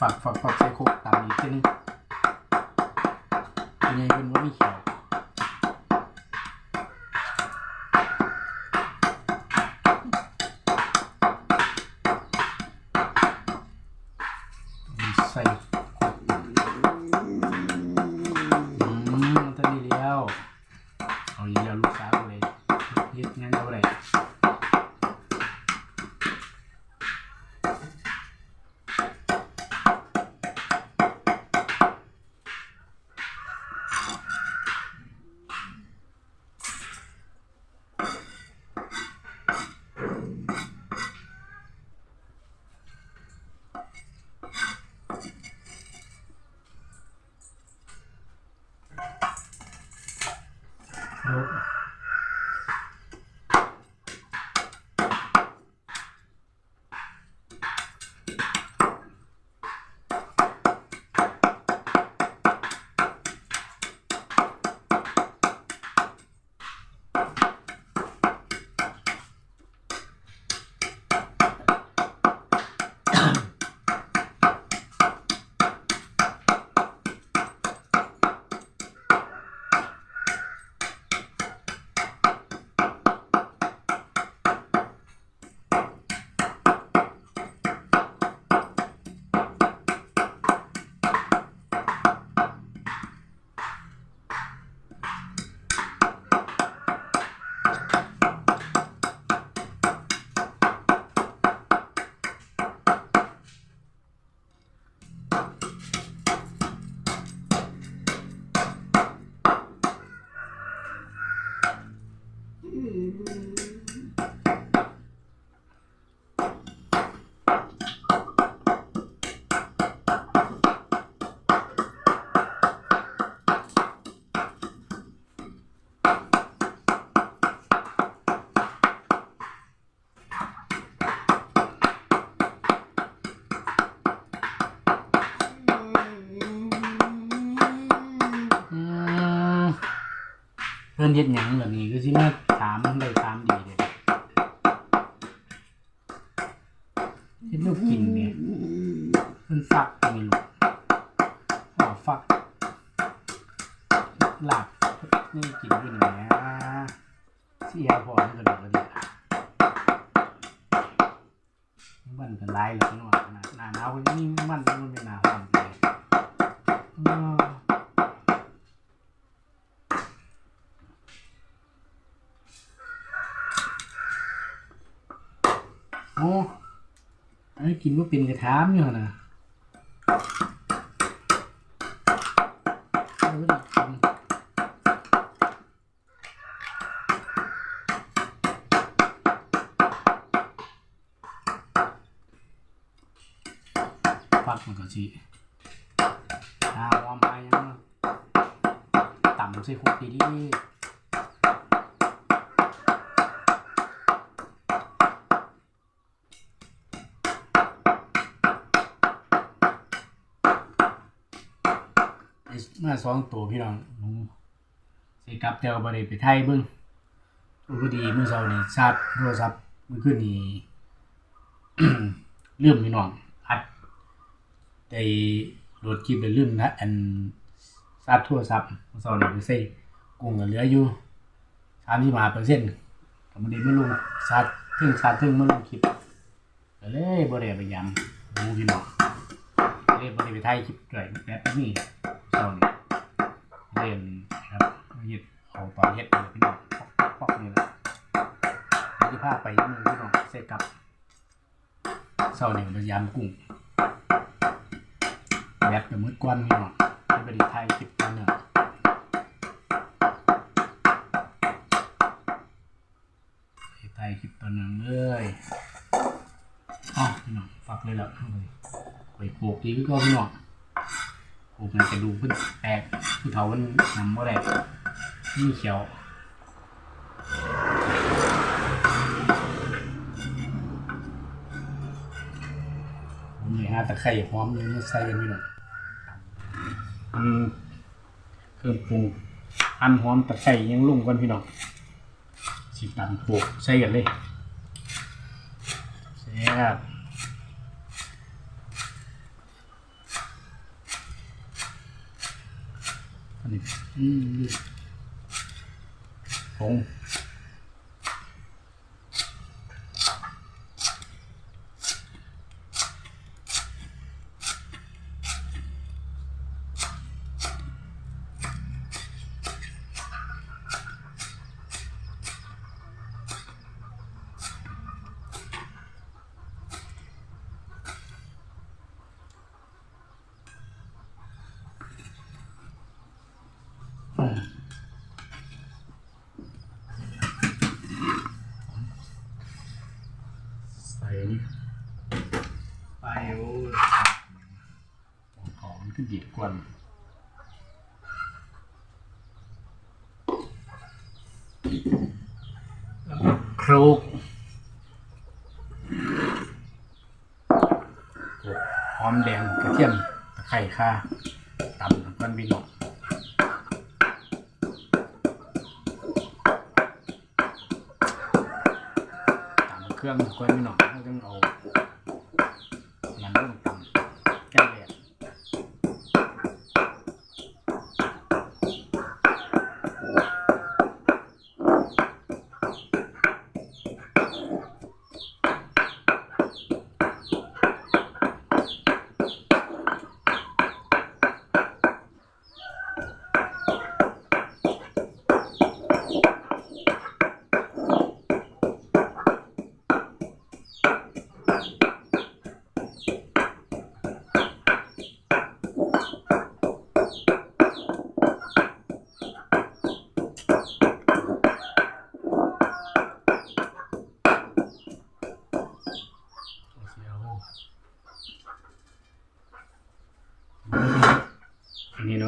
ฝักฝักฝักใส่โคกตามอีกทีนึงยังไงเป็นว่ามีเขียวใส่อืมตอนนี้แล้วเอาอีกแล้วลูกสาวเลยยึดงั้นเอาเลย เพื่อนเฮ็ดหยังแบบนี้ก็สิมาถามได้ โอ้ไอ้กินว่าเป็นกระทามอยู่หั่นนะเออกินฟักมันก็สิอ่าวอมไปยังเนาะต่ำใส่คุกดีดี มาสองตัวพี่น้องหนูสิกลับเจ้าบริไปไทยเบิ่งพอดีมื้อเช้านี่ชาร์จโทรศัพท์มื้อคืนนี้ลืมพี่น้องอัดได้โหลดคลิปแล้วลืมนะอันชาร์จโทรศัพท์มื้อเช้านี่ไปใส่กุ้งเหลืออยู่35%ก็บ่ได้มาลงชาร์จถึงชาร์จถึงมาลงคลิปก็เลยบ่ได้ไปยำดูพี่น้องเลยบ่ได้ไปถ่ายคลิปด้วยแบบนี้เช้านี้ เล่นนะครับเฮ็ดเอาตอนเฮ็ดเลยพี่น้องปอกนี่แหละสิพาไปมือพี่น้องเสร็จกับเช้าเนี้มันยำกุ้งแบบกับมืดกวนพี่น้องเป็นประดิษฐ์ไทยคลิปตอนเนื่องไทยคลิปตอนเนื่องเลยอ๋อพี่น้องฝากเลยล้วไปโขกดีก็พี่น้อง โขกมันจะดูขึ้นแตกผู้เฒ่ามันนำบ่ได้นี่เขียวผมนี่ฮะตะไคร่หอมนี่มาใส่กันพี่น้องอืมเครื่องปรุงอันหอมตะไคร่ยังลุ่มกันพี่น้องสิตำโขกใส่กันเลยแซ่บ นี่ ใส่นี่ไปโอ้หอมขึ้นดีกวนครูกหอมแดงกระเทียมตะไคร้ข่าตำกับกันพี่น้องตำ เครื่องกับกันพี่น้อง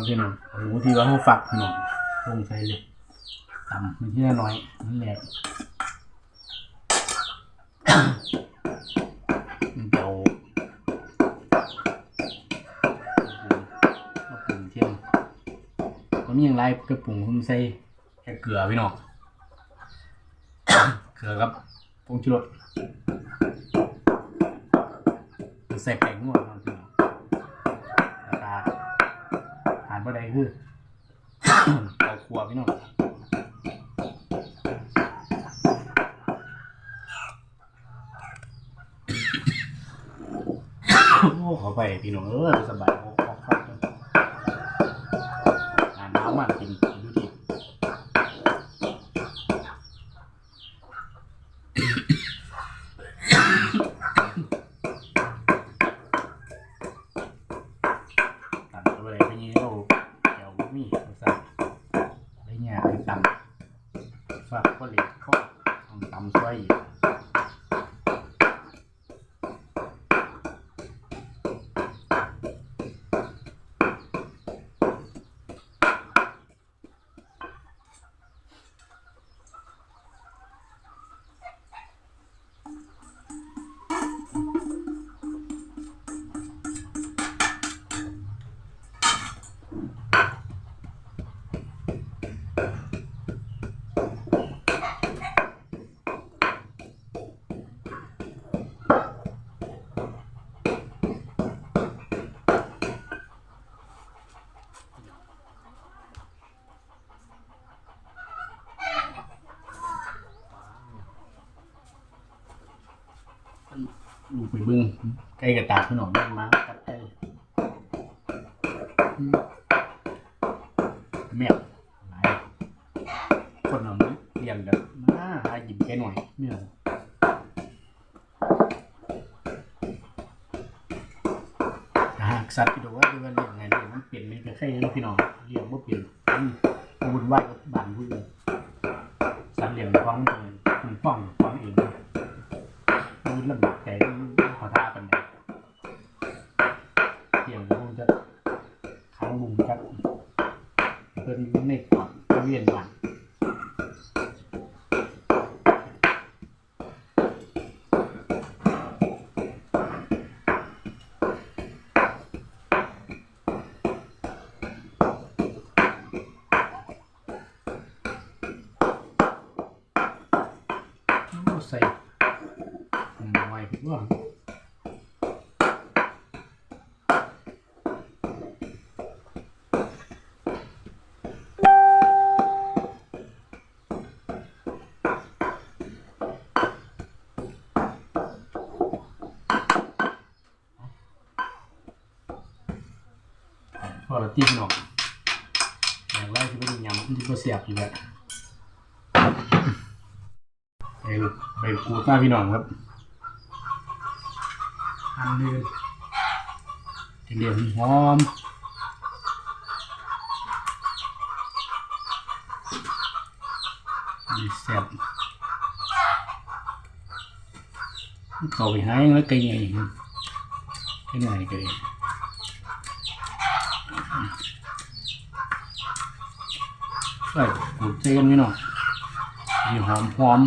นาะพี่น้องเอาหมูที่ว่าเขาฝักพี่น้องลงใส่เลยต่ำมันที่น้อยนั่นแหละมันจะเอาเอาปรุงเที่ยมก็มีอย่างไรกระปุงผมใส่แค่เกลือพี่น้องเกลือกับผงชูรสใส่แป้งนัวครับพี่น้อง บ่ได้คือ เอาครัวพี่น้องโอ้ขอไปพี่น้องเออสบายโอ้ข ลูกไปเบึ้งใกล้กับตาพี่น้องแม่นมากัดไก่อืมแมวหลายคนเอามันเลี้ยงกันมาหาหยิบแค่หน่อยแมวหากสัตว์ที่ดูว่าดูว่าเลี้ยงไงเลี้ยงมันเปลี่ยนมันก็แค่นี้พี่น้องเลี้ยงบ่เปลี่ยนอืมวุ่นวายกับบ้านผู้อื่นสัตว์เลี้ยงฟ้องมันฟ้องฟ้องเองดูลำบากใจ ขอท่าเป็นเกี่ยวกับจะค้างมุมจักเพิ่นในกก่อดเวียนหลังโอ้ใส่หน่อยผมว่า ตีพี่น้องอย่างไรที่ไม่ได้ยำมันจะก็เสียบอยู่แล้วใส่ใบกูดมาพี่น้องครับอันนี้เดี๋ยวหอมดีแซ่บเข้าไปหายังแล้วไกลไงไกลไงไกล ใส่หอมเส้นพี่น้อยมีหอมหอม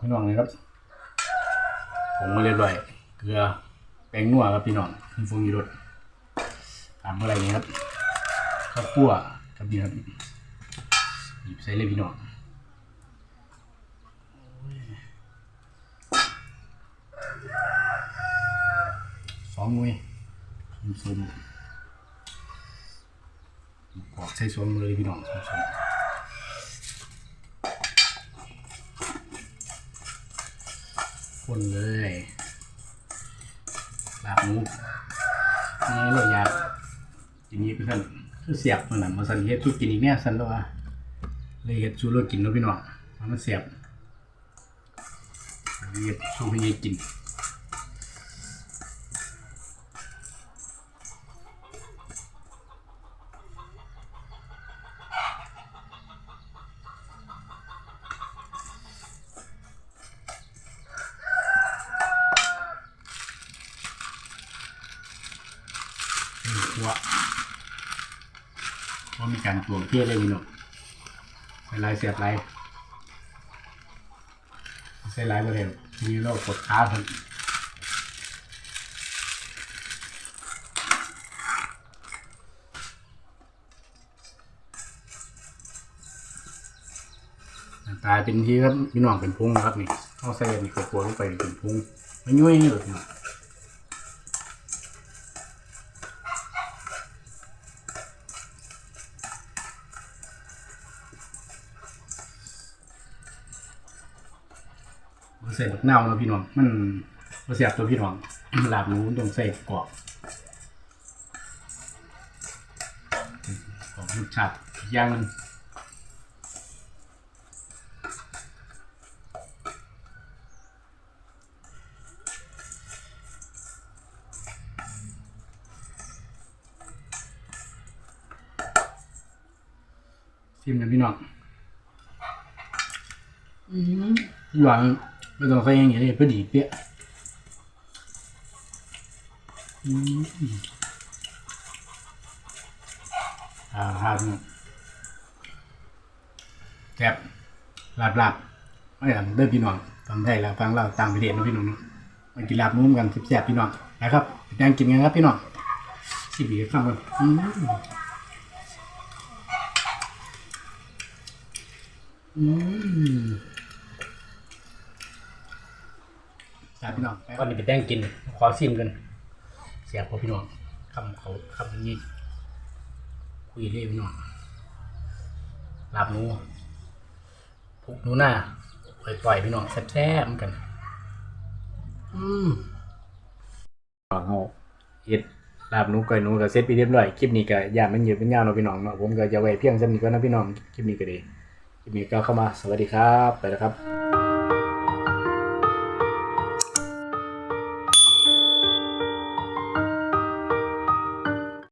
พี่น้องเลยครับผมมาเรียบร้อยเกลือแป้งนัวครับพี่น้องคุณฟงยีรสตามอะไรนี้ครับข้าวคั่วกับนี่ครับหยิบใส่เลยพี่น้องสองมือซุ่มๆกอกใส่สองมือเลยพี่น้องซุ่มๆ ค นเลยลาบหมูนี่เราอยากกินนี้เพื่อนคือเสียบมันนั่นมาสันเฮ็ดชูกินอีกแน่สันแล้วว่าเลยเฮ็ดสู้รถกินแล้วพี่น้องมันเสียบเฮ็ดชูให้ยายกินเป็นหัวว่า มีการตวงเที่ยเลยพี่น้องใส่ลายเสียบลายใส่ลายไปเร็วมีโรคกดขาเพิ่นตายเป็นที่ครับพี่น้องเป็นพุงนะครับนี่เอาใส่นนี้กระปัวลงไปเป็นพุงไม่ยุ่ยเลยพี่น้อง ใส่บักนาวเนาะพี่น้องมันบ่เสียบตัวพี่น้อง ลาบหมูต้องใส่กรอบของรสชาติอีกอย่างหนึงชิมกันพี่น้องหวาน ไม่ต้องใส่อย่างเงี้ยเลยพอดีเปี้ยอืมอาครับแซ่บลาบลาบไม่อยากเด้อพี่น้องฟังไทยแล้วฟังเราต่างประเทศเนาะพี่น้องมากินลาบนุ่มกันแซ่บๆพี่น้องนะครับแดงกินกันครับพี่น้องสิบีฟังกันอืม อืมครับพี่น้องก่อนนี้ไปแต่งกิน ขอซิมกันเสียบพอพี่น้องคำเขาคำนี้คุยเรื่อยพี่น้องลาบหนูพุกหนูหน้าปล่อยปล่อยพี่น้องแซ่บๆเหมือนกัน อืมเขาเฮ็ดลาบหนูก้อยหนูก็เสร็จไปเรียบร้อยคลิปนี้ก็อย่ามันยืดเป็นยาวเนาะพี่น้องเนาะผมก็จะไว้เพียงเท่านี้ก็นะพี่น้องคลิปนี้ก็ดีคลิปนี้ก็เข้ามาสวัสดีครับ ไปแล้วครับ